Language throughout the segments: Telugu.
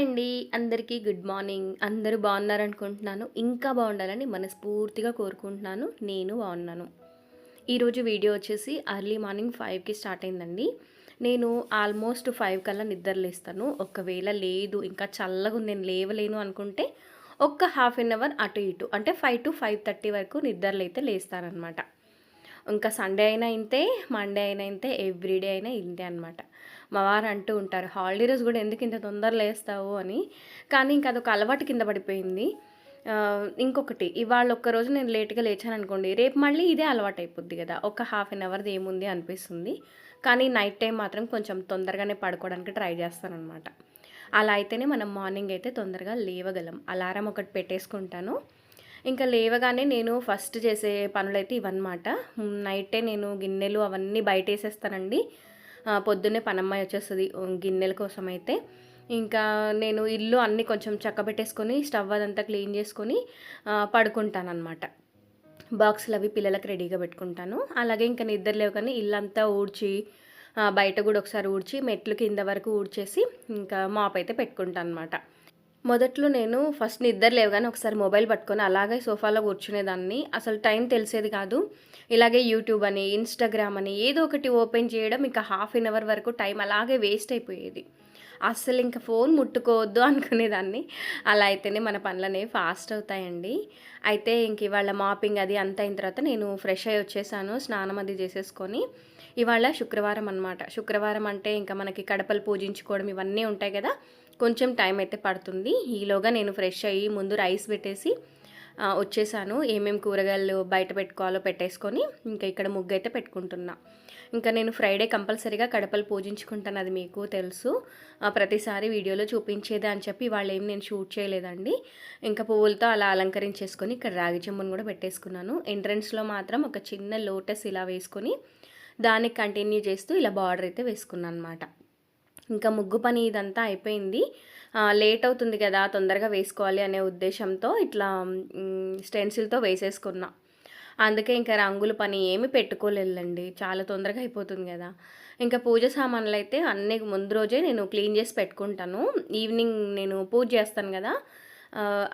హాయ్ అండి. అందరికీ గుడ్ మార్నింగ్. అందరూ బాగున్నారనుకుంటున్నాను. ఇంకా బాగుండాలని మనస్ఫూర్తిగా కోరుకుంటున్నాను. నేను బాగున్నాను. ఈరోజు వీడియో వచ్చేసి అర్లీ మార్నింగ్ ఫైవ్కి స్టార్ట్ అయిందండి. నేను ఆల్మోస్ట్ ఫైవ్ కల్లా నిద్రలేస్తాను ఒకవేళ లేదు ఇంకా చల్లగా ఉంది నేను లేవలేను అనుకుంటే ఒక్క హాఫ్ అన్ అవర్ అటు ఇటు అంటే ఫైవ్ టు ఫైవ్ థర్టీ వరకు నిద్రలు అయితే లేస్తానమాట ఇంకా సండే అయినా ఇంతే మండే అయినా ఇంతే ఎవ్రీడే అయినా ఇంతే అనమాట మా వారు అంటూ ఉంటారు హాలిడే రోజు కూడా ఎందుకు ఇంత తొందర లేస్తావు? అని. కానీ ఇంకా అదొక అలవాటు కింద పడిపోయింది. ఇంకొకటి ఇవాళ ఒక్కరోజు నేను లేట్గా లేచాను అనుకోండి రేపు మళ్ళీ ఇదే అలవాటు అయిపోద్ది కదా. ఒక హాఫ్ అన్ అవర్ది ఏముంది అనిపిస్తుంది. కానీ నైట్ టైం మాత్రం కొంచెం తొందరగానే పడుకోవడానికి ట్రై చేస్తానమాట అలా అయితేనే మనం మార్నింగ్ అయితే తొందరగా లేవగలం. అలారం ఒకటి పెట్టేసుకుంటాను. ఇంకా లేవగానే నేను ఫస్ట్ చేసే పనులైతే ఇవన్నమాట. నైటే నేను గిన్నెలు అవన్నీ బయట వేసేస్తానండి పొద్దున్నే పనమ్మాయి వచ్చేస్తుంది గిన్నెల కోసం అయితే ఇంకా నేను ఇల్లు అన్నీ కొంచెం చక్కబెట్టేసుకొని స్టవ్ అదంతా క్లీన్ చేసుకొని పడుకుంటాను అనమాట బాక్సులు అవి పిల్లలకు రెడీగా పెట్టుకుంటాను. అలాగే ఇంకా నిద్ర లేవు కానీ ఇల్లంతా ఊడ్చి బయట కూడా ఒకసారి ఊడ్చి మెట్లు కింద వరకు ఊడ్చేసి ఇంకా మాప్ అయితే పెట్టుకుంటాను అనమాట మొదట్లో నేను ఫస్ట్ నిద్ర లేవగానే ఒకసారి మొబైల్ పట్టుకొని అలాగే సోఫాలో కూర్చునేదాన్ని. అసలు టైం తెలిసేది కాదు. ఇలాగే యూట్యూబ్ అని ఇన్స్టాగ్రామ్ అని ఏదో ఒకటి ఓపెన్ చేయడం ఇంకా హాఫ్ అన్ అవర్ వరకు టైం అలాగే వేస్ట్ అయిపోయేది. అస్సలు ఇంకా ఫోన్ ముట్టుకోవద్దు అనుకునేదాన్ని. అలా అయితేనే మన పనులు అనేవి ఫాస్ట్ అవుతాయండి. అయితే ఇంక ఇవాళ మాపింగ్ అది అంత అయిన తర్వాత నేను ఫ్రెష్ అయ్యి వచ్చేసాను స్నానం అది చేసేసుకొని. ఇవాళ శుక్రవారం అనమాట శుక్రవారం అంటే ఇంకా మనకి కడపలు పూజించుకోవడం ఇవన్నీ ఉంటాయి కదా. కొంచెం టైం అయితే పడుతుంది. ఈలోగా నేను ఫ్రెష్ అయ్యి ముందు రైస్ పెట్టేసి వచ్చేసాను. ఏమేమి కూరగాయలు బయట పెట్టుకోవాలో పెట్టేసుకొని ఇంకా ఇక్కడ ముగ్గు అయితే పెట్టుకుంటున్నా. ఇంకా నేను ఫ్రైడే కంపల్సరీగా కడపలు పూజించుకుంటాను అది మీకు తెలుసు. ప్రతిసారి వీడియోలో చూపించేదే అని చెప్పి వాళ్ళు ఏం నేను షూట్ చేయలేదండి. ఇంకా పువ్వులతో అలా అలంకరించేసుకొని ఇక్కడ రాగి చెంబును కూడా పెట్టేసుకున్నాను. ఎంట్రన్స్లో మాత్రం ఒక చిన్న లోటస్ ఇలా వేసుకొని దానికి కంటిన్యూ చేస్తూ ఇలా బార్డర్ అయితే వేసుకున్నాను అనమాట ఇంకా ముగ్గు పని ఇదంతా అయిపోయింది. లేట్ అవుతుంది కదా తొందరగా వేసుకోవాలి అనే ఉద్దేశంతో ఇట్లా స్టెన్సిల్తో వేసేసుకున్నా. అందుకే ఇంకా రంగుల పని ఏమి పెట్టుకోలేదండి చాలా తొందరగా అయిపోతుంది కదా. ఇంకా పూజ సామాన్లు అయితే అన్నీ ముందు రోజే నేను క్లీన్ చేసి పెట్టుకుంటాను. ఈవినింగ్ నేను పూజ చేస్తాను కదా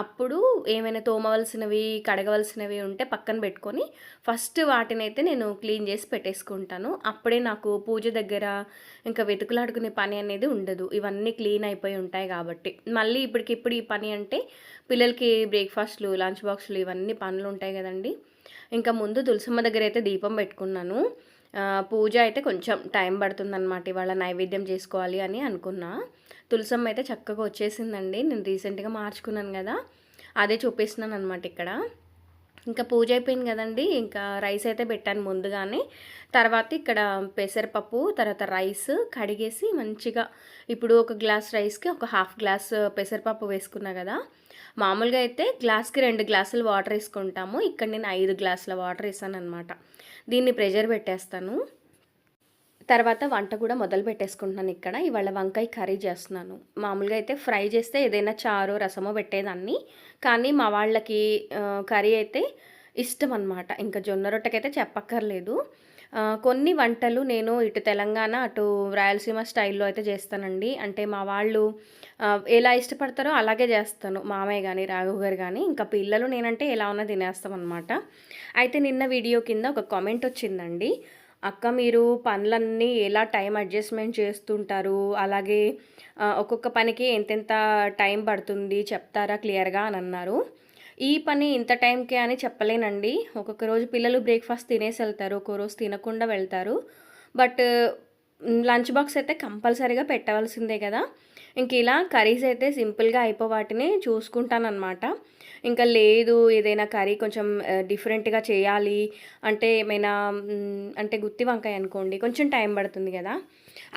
అప్పుడు ఏమైనా తోమవలసినవి కడగవలసినవి ఉంటే పక్కన పెట్టుకొని ఫస్ట్ వాటిని అయితే నేను క్లీన్ చేసి పెట్టేసుకుంటాను. అప్పుడే నాకు పూజ దగ్గర ఇంకా వెతుకులాడుకునే పని అనేది ఉండదు. ఇవన్నీ క్లీన్ అయిపోయి ఉంటాయి కాబట్టి. మళ్ళీ ఇప్పటికిప్పుడు ఈ పని అంటే పిల్లలకి బ్రేక్ఫాస్ట్లు లంచ్ బాక్స్లు ఇవన్నీ పనులు ఉంటాయి కదండి. ఇంకా ముందు తులసమ్మ దగ్గర అయితే దీపం పెట్టుకున్నాను. పూజ అయితే కొంచెం టైం పడుతుందన్నమాట. ఇవాళ నైవేద్యం చేసుకోవాలి అని అనుకున్నా. తులసమ్మ అయితే చక్కగా వచ్చేసిందండి. నేను రీసెంట్గా మార్చుకున్నాను కదా అదే చూపిస్తున్నాను అనమాట ఇక్కడ. ఇంకా పూజ అయిపోయింది కదండి ఇంకా రైస్ అయితే పెట్టాను ముందుగానే. తర్వాత ఇక్కడ పెసరపప్పు తర్వాత రైస్ కడిగేసి మంచిగా ఇప్పుడు ఒక గ్లాస్ రైస్కి ఒక హాఫ్ గ్లాస్ పెసరపప్పు వేసుకున్నా కదా మామూలుగా అయితే గ్లాస్కి రెండు గ్లాసులు వాటర్ వేసుకుంటాము. ఇక్కడ నేను ఐదు గ్లాసుల వాటర్ వేసాను అనమాట దీన్ని ప్రెషర్ పెట్టేస్తాను. తర్వాత వంట కూడా మొదలు పెట్టేసుకుంటున్నాను ఇక్కడ. ఇవాళ వంకాయ కర్రీ చేస్తున్నాను. మామూలుగా అయితే ఫ్రై చేస్తే ఏదైనా చారు రసమో పెట్టేదాన్ని. కానీ మా వాళ్ళకి కర్రీ అయితే ఇష్టం అనమాట ఇంకా జొన్న రొట్టెకైతే చెప్పక్కర్లేదు. కొన్ని వంటలు నేను ఇటు తెలంగాణ అటు రాయలసీమ స్టైల్లో అయితే చేస్తానండి. అంటే మా వాళ్ళు ఎలా ఇష్టపడతారో అలాగే చేస్తాను. మామయ్య కానీ రాఘవ్ గారు కానీ ఇంకా పిల్లలు నేనంటే ఎలా ఉన్నా తినేస్తాం అనమాట అయితే నిన్న వీడియో కింద ఒక కామెంట్ వచ్చిందండి. అక్క మీరు పనులన్నీ ఎలా టైం అడ్జస్ట్మెంట్ చేస్తుంటారు? అలాగే ఒక్కొక్క పనికి ఎంతెంత టైం పడుతుంది చెప్తారా క్లియర్గా అని అన్నారు. ఈ పని ఇంత టైంకే అని చెప్పలేనండి. ఒక్కొక్క రోజు పిల్లలు బ్రేక్ఫాస్ట్ తినేసి వెళ్తారు ఒక్కో రోజు తినకుండా వెళ్తారు. బట్ లంచ్ బాక్స్ అయితే కంపల్సరీగా పెట్టవలసిందే కదా. ఇంక ఇలా కర్రీస్ అయితే సింపుల్గా అయిపో వాటిని చూసుకుంటానమాట ఇంకా లేదు ఏదైనా కర్రీ కొంచెం డిఫరెంట్గా చేయాలి అంటే ఏమైనా అంటే గుత్తి వంకాయ అనుకోండి కొంచెం టైం పడుతుంది కదా.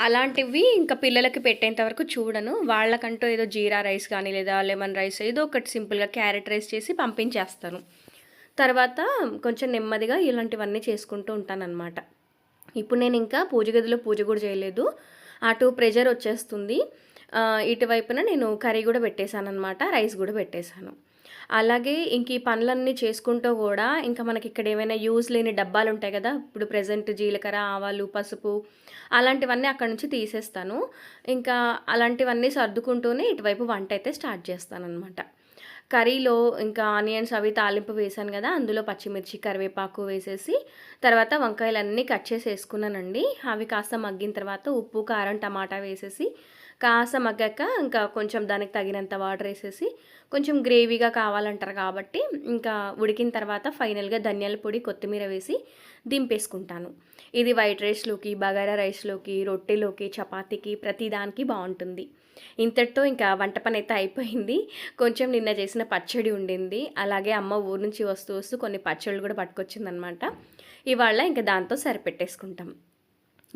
అలాంటివి ఇంకా పిల్లలకి పెట్టేంత వరకు చూడను. వాళ్ళకంటూ ఏదో జీరా రైస్ కానీ లేదా లెమన్ రైస్ ఏదో ఒకటి సింపుల్గా క్యారెట్ రైస్ చేసి పంపించేస్తాను. తర్వాత కొంచెం నెమ్మదిగా ఇలాంటివన్నీ చేసుకుంటూ ఉంటానన్నమాట. ఇప్పుడు నేను ఇంకా పూజ గదిలో పూజ కూడా చేయలేదు. అటు ప్రెషర్ వచ్చేస్తుంది. ఇటువైపున నేను కర్రీ కూడా పెట్టేశాను అనమాట రైస్ కూడా పెట్టేశాను. అలాగే ఇంక ఈ పనులన్నీ చేసుకుంటూ కూడా ఇంకా మనకి ఇక్కడ ఏమైనా యూజ్ లేని డబ్బాలు ఉంటాయి కదా ఇప్పుడు ప్రజెంట్ జీలకర్ర ఆవాలు పసుపు అలాంటివన్నీ అక్కడ నుంచి తీసేస్తాను. ఇంకా అలాంటివన్నీ సర్దుకుంటూనే ఇటువైపు వంట అయితే స్టార్ట్ చేస్తాను అనమాట కర్రీలో ఇంకా ఆనియన్స్ అవి తాలింపు వేసాను కదా అందులో పచ్చిమిర్చి కరివేపాకు వేసేసి తర్వాత వంకాయలన్నీ కట్ చేసి వేసుకున్నానండి. అవి కాస్త మగ్గిన తర్వాత ఉప్పు కారం టమాటా వేసేసి కాస్త మగ్గాక ఇంకా కొంచెం దానికి తగినంత వాటర్ వేసేసి కొంచెం గ్రేవీగా కావాలంటారు కాబట్టి ఇంకా ఉడికిన తర్వాత ఫైనల్గా ధనియాల పొడి కొత్తిమీర వేసి దింపేసుకుంటాను. ఇది వైట్ రైస్లోకి బగారా రైస్లోకి రొట్టెలోకి చపాతీకి ప్రతిదానికి బాగుంటుంది. ఇంతటితో ఇంకా వంట పని అయితే అయిపోయింది. కొంచెం నిన్న చేసిన పచ్చడి ఉండింది. అలాగే అమ్మ ఊరు నుంచి వస్తూ వస్తూ కొన్ని పచ్చళ్ళు కూడా పట్టుకొచ్చిందనమాట. ఇవాళ ఇంకా దాంతో సరిపెట్టేసుకుంటాం.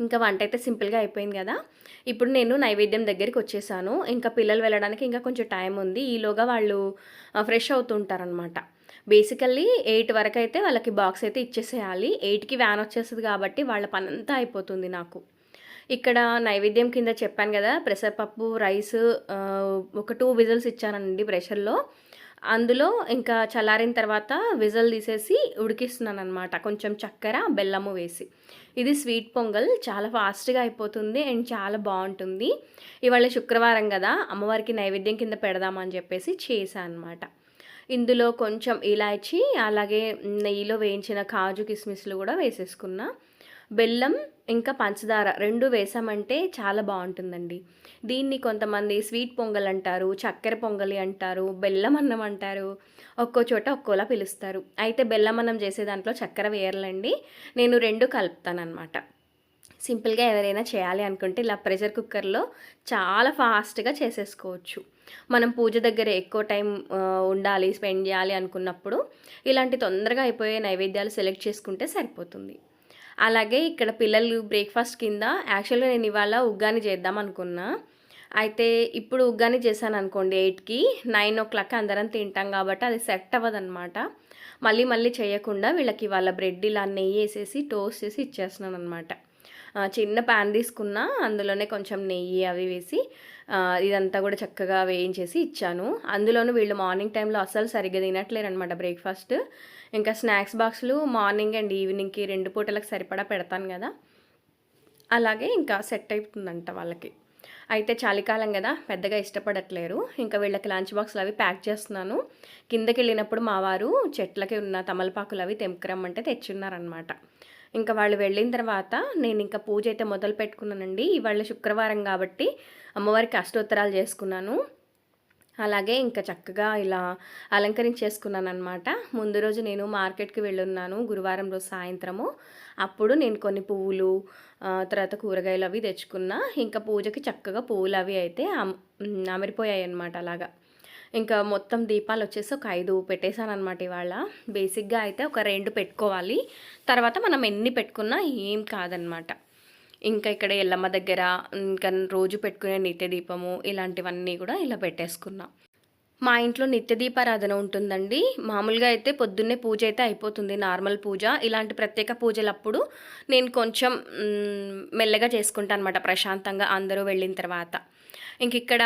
ఇంకా వంట అయితే సింపుల్గా అయిపోయింది కదా. ఇప్పుడు నేను నైవేద్యం దగ్గరికి వచ్చేసాను. ఇంకా పిల్లలు వెళ్ళడానికి ఇంకా కొంచెం టైం ఉంది. ఈలోగా వాళ్ళు ఫ్రెష్ అవుతుంటారనమాట బేసికల్లీ ఎయిట్ వరకు అయితే వాళ్ళకి బాక్స్ అయితే ఇచ్చేసేయాలి. ఎయిట్కి వ్యాన్ వచ్చేస్తుంది కాబట్టి వాళ్ళ పని అంతా అయిపోతుంది నాకు. ఇక్కడ నైవేద్యం కింద చెప్పాను కదా పెసరపప్పు రైస్ ఒక టూ విజిల్స్ ఇచ్చానండి ప్రెషర్లో. అందులో ఇంకా చల్లారిన తర్వాత విజల్ తీసేసి ఉడికిస్తున్నాను అనమాట కొంచెం చక్కెర బెల్లము వేసి. ఇది స్వీట్ పొంగల్. చాలా ఫాస్ట్గా అయిపోతుంది అండ్ చాలా బాగుంటుంది. ఇవాళ శుక్రవారం కదా అమ్మవారికి నైవేద్యం కింద పెడదామని చెప్పేసి చేశాను అనమాట ఇందులో కొంచెం ఇలాచి అలాగే నెయ్యిలో వేయించిన కాజు కిస్మిస్లు కూడా వేసేసుకున్నా. బెల్లం ఇంకా పంచదార రెండు వేసామంటే చాలా బాగుంటుందండి. దీన్ని కొంతమంది స్వీట్ పొంగల్ అంటారు చక్కెర పొంగలి అంటారు బెల్లం అన్నం అంటారు. ఒక్కో చోట ఒక్కోలా పిలుస్తారు. అయితే బెల్లం అన్నం చేసే దాంట్లో చక్కెర వేయాలండి నేను రెండు కలుపుతానమాట సింపుల్గా ఎవరైనా చేయాలి అనుకుంటే ఇలా ప్రెషర్ కుక్కర్లో చాలా ఫాస్ట్గా చేసేసుకోవచ్చు. మనం పూజ దగ్గర ఎక్కువ టైం ఉండాలి స్పెండ్ చేయాలి అనుకున్నప్పుడు ఇలాంటి తొందరగా అయిపోయే నైవేద్యాలు సెలెక్ట్ చేసుకుంటే సరిపోతుంది. అలాగే ఇక్కడ పిల్లలు బ్రేక్ఫాస్ట్ కింద యాక్చువల్గా నేను ఇవాళ ఉగ్గాని చేద్దాం అనుకున్నా. అయితే ఇప్పుడు ఉగ్గాని చేశాను అనుకోండి ఎయిట్కి నైన్ ఓ క్లాక్ అందరం తింటాం కాబట్టి అది సెట్ అవ్వదనమాట మళ్ళీ మళ్ళీ చేయకుండా వీళ్ళకి ఇవాళ బ్రెడ్ ఇలా నెయ్యి వేసేసి టోస్ట్ చేసి ఇచ్చేస్తున్నాను అనమాట చిన్న ప్యాన్ తీసుకున్న అందులోనే కొంచెం నెయ్యి అవి వేసి ఇదంతా కూడా చక్కగా వేయించేసి ఇచ్చాను. అందులోనూ వీళ్ళు మార్నింగ్ టైంలో అస్సలు సరిగ్గా తినట్లేరు అనమాట బ్రేక్ఫాస్ట్. ఇంకా స్నాక్స్ బాక్స్లు మార్నింగ్ అండ్ ఈవినింగ్కి రెండు పూటలకు సరిపడా పెడతాను కదా. అలాగే ఇంకా సెట్ అవుతుందంట వాళ్ళకి. అయితే చలికాలం కదా పెద్దగా ఇష్టపడట్లేరు. ఇంకా వీళ్ళకి లంచ్ బాక్స్లు అవి ప్యాక్ చేస్తున్నాను. కిందకి వెళ్ళినప్పుడు మా వారు చెట్లకి ఉన్న తమలపాకులు అవి తెంపుకురమ్మంటే తెచ్చున్నారనమాట ఇంకా వాళ్ళు వెళ్ళిన తర్వాత నేను ఇంకా పూజ అయితే మొదలు పెట్టుకున్నానండి. ఇవాళ శుక్రవారం కాబట్టి అమ్మవారికి అష్టోత్తరాలు చేసుకున్నాను. అలాగే ఇంకా చక్కగా ఇలా అలంకరించేసుకున్నాను అనమాట ముందు రోజు నేను మార్కెట్కి వెళ్ళున్నాను గురువారం రోజు సాయంత్రము. అప్పుడు నేను కొన్ని పువ్వులు తర్వాత కూరగాయలు అవి తెచ్చుకున్నా. ఇంకా పూజకి చక్కగా పువ్వులు అవి అయితే అమరిపోయాయి అనమాట అలాగా. ఇంకా మొత్తం దీపాలు వచ్చేసి ఒక ఐదు పెట్టేశాను అనమాట ఇవాళ బేసిక్గా అయితే ఒక రెండు పెట్టుకోవాలి. తర్వాత మనం ఎన్ని పెట్టుకున్నా ఏం కాదనమాట ఇంకా ఇక్కడ ఎల్లమ్మ దగ్గర ఇంకా రోజు పెట్టుకునే నిత్య దీపము ఇలాంటివన్నీ కూడా ఇలా పెట్టేసుకున్నాం. మా ఇంట్లో నిత్య దీపారాధన ఉంటుందండి. మామూలుగా అయితే పొద్దున్నే పూజ అయితే అయిపోతుంది నార్మల్ పూజ. ఇలాంటి ప్రత్యేక పూజలప్పుడు నేను కొంచెం మెల్లగా చేసుకుంటాను అనమాట ప్రశాంతంగా అందరూ వెళ్ళిన తర్వాత. ఇంక ఇక్కడ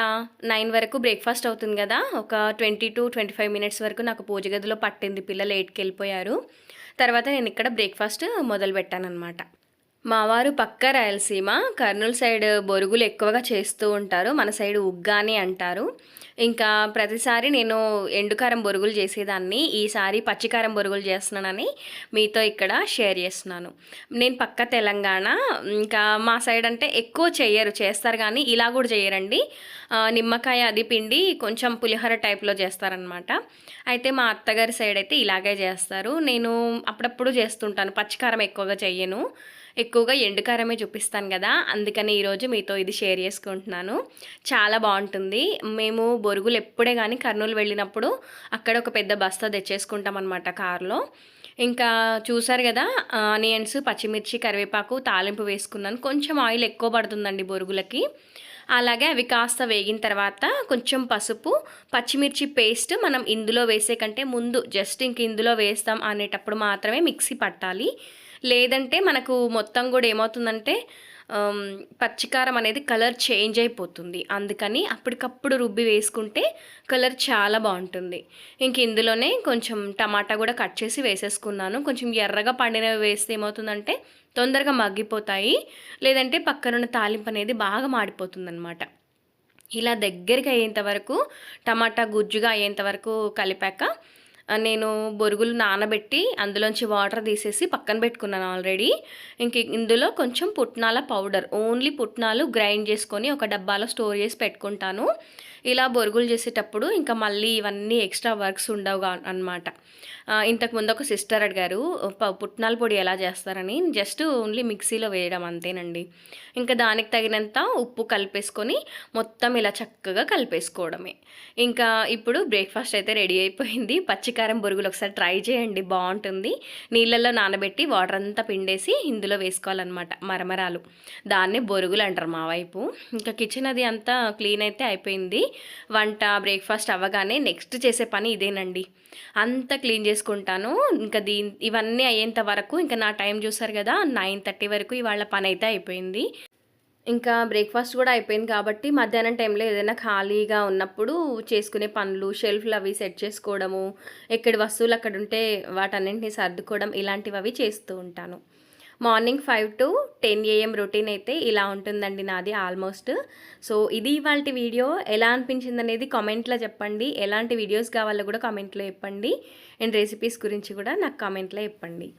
నైన్ వరకు బ్రేక్ఫాస్ట్ అవుతుంది కదా. ఒక twenty to twenty five minutes వరకు నాకు పూజ గదిలో పట్టింది. పిల్లలు ఎయిట్కి వెళ్ళిపోయారు. తర్వాత నేను ఇక్కడ బ్రేక్ఫాస్ట్ మొదలు పెట్టాను అనమాట మా వారు పక్క రాయలసీమ కర్నూలు సైడ్ బొరుగులు ఎక్కువగా చేస్తూ ఉంటారు. మన సైడ్ ఉగ్గాని అంటారు. ఇంకా ప్రతిసారి నేను ఎండుకారం బొరుగులు చేసేదాన్ని. ఈసారి పచ్చికారం బొరుగులు చేస్తున్నానని మీతో ఇక్కడ షేర్ చేస్తున్నాను. నేను పక్క తెలంగాణ. ఇంకా మా సైడ్ అంటే ఎక్కువ చెయ్యరు చేస్తారు కానీ ఇలా కూడా చేయరండి. నిమ్మకాయ అది పిండి కొంచెం పులిహోర టైప్లో చేస్తారనమాట అయితే మా అత్తగారి సైడ్ అయితే ఇలాగే చేస్తారు. నేను అప్పుడప్పుడు చేస్తుంటాను. పచ్చికారం ఎక్కువగా చెయ్యను. ఎక్కువగా ఎండుకారమే చూపిస్తాను కదా అందుకని ఈరోజు మీతో ఇది షేర్ చేసుకుంటున్నాను. చాలా బాగుంటుంది. మేము బొరుగులు ఎప్పుడే కానీ కర్నూలు వెళ్ళినప్పుడు అక్కడ ఒక పెద్ద బస్తా తెచ్చేసుకుంటాం అనమాట కారులో. ఇంకా చూసారు కదా ఆనియన్స్ పచ్చిమిర్చి కరివేపాకు తాలింపు వేసుకున్నాను. కొంచెం ఆయిల్ ఎక్కువ పడుతుందండి బొరుగులకి. అలాగే అవి కాస్త వేగిన తర్వాత కొంచెం పసుపు పచ్చిమిర్చి పేస్ట్ మనం ఇందులో వేసే కంటే ముందు జస్ట్ ఇంక ఇందులో వేస్తాం అనేటప్పుడు మాత్రమే మిక్సీ పట్టాలి. లేదంటే మనకు మొత్తం కూడా ఏమవుతుందంటే పచ్చికారం అనేది కలర్ చేంజ్ అయిపోతుంది. అందుకని అప్పటికప్పుడు రుబ్బి వేసుకుంటే కలర్ చాలా బాగుంటుంది. ఇంక ఇందులోనే కొంచెం టమాటా కూడా కట్ చేసి వేసేసుకున్నాను. కొంచెం ఎర్రగా పండినవి వేస్తే ఏమవుతుందంటే తొందరగా మగ్గిపోతాయి. లేదంటే పక్కనున్న తాలింపు అనేది బాగా మాడిపోతుంది ఇలా దగ్గరికి అయ్యేంత వరకు టమాటా గుజ్జుగా అయ్యేంత వరకు కలిపాక నేను బొరుగులు నానబెట్టి అందులోంచి వాటర్ తీసేసి పక్కన పెట్టుకున్నాను ఆల్రెడీ. ఇంక ఇందులో కొంచెం పుట్నాల పౌడర్ ఓన్లీ పుట్నాలు గ్రైండ్ చేసుకొని ఒక డబ్బాలో స్టోర్ చేసి పెట్టుకుంటాను. ఇలా బొరుగులు చేసేటప్పుడు ఇంకా మళ్ళీ ఇవన్నీ ఎక్స్ట్రా వర్క్స్ ఉండవు అనమాట ఇంతకు ముందు ఒక సిస్టర్ అడిగారు ప- పుట్నాల పొడి ఎలా చేస్తారని? జస్ట్ ఓన్లీ మిక్సీలో వేయడం అంతేనండి. ఇంకా దానికి తగినంత ఉప్పు కలిపేసుకొని మొత్తం ఇలా చక్కగా కలిపేసుకోవడమే. ఇంకా ఇప్పుడు బ్రేక్ఫాస్ట్ అయితే రెడీ అయిపోయింది. పచ్చికారం బొరుగులు ఒకసారి ట్రై చేయండి బాగుంటుంది. నీళ్ళల్లో నానబెట్టి వాటర్ అంతా పిండేసి ఇందులో వేసుకోవాలన్నమాట మరమరాలు. దాన్నే బొరుగులు అంటారు మా వైపు. ఇంకా కిచెన్ అది అంతా క్లీన్ అయితే అయిపోయింది. వంట బ్రేక్ఫాస్ట్ అవ్వగానే నెక్స్ట్ చేసే పని ఇదేనండి. అంతా క్లీన్ చేసుకుంటాను. ఇంకా దీ ఇవన్నీ అయ్యేంత వరకు ఇంకా నా టైం చూసారు కదా నైన్ థర్టీ వరకు ఇవాళ పని అయితే అయిపోయింది. ఇంకా బ్రేక్ఫాస్ట్ కూడా అయిపోయింది కాబట్టి మధ్యాహ్నం టైంలో ఏదైనా ఖాళీగా ఉన్నప్పుడు చేసుకునే పనులు షెల్ఫ్లు అవి సెట్ చేసుకోవడము ఎక్కడి వస్తువులు అక్కడ ఉంటే వాటన్నింటినీ సర్దుకోవడం ఇలాంటివి అవి చేస్తూ ఉంటాను. Morning five to ten AM routine అయితే ఇలా ఉంటుందండి నాది ఆల్మోస్ట్. సో ఇది ఇవాళ వీడియో. ఎలా అనిపించింది అనేది కామెంట్లో చెప్పండి. ఎలాంటి వీడియోస్ కావాలో కూడా కామెంట్లో చెప్పండి. అండ్ రెసిపీస్ గురించి కూడా నాకు కామెంట్లో చెప్పండి.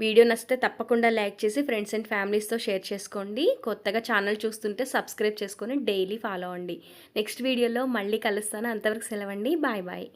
వీడియో నచ్చితే తప్పకుండా లైక్ చేసి ఫ్రెండ్స్ అండ్ ఫ్యామిలీస్తో షేర్ చేసుకోండి. కొత్తగా ఛానల్ చూస్తుంటే సబ్స్క్రైబ్ చేసుకొని డైలీ ఫాలో అవ్వండి. నెక్స్ట్ వీడియోలో మళ్ళీ కలుస్తాను. అంతవరకు సెలవండి. Bye bye.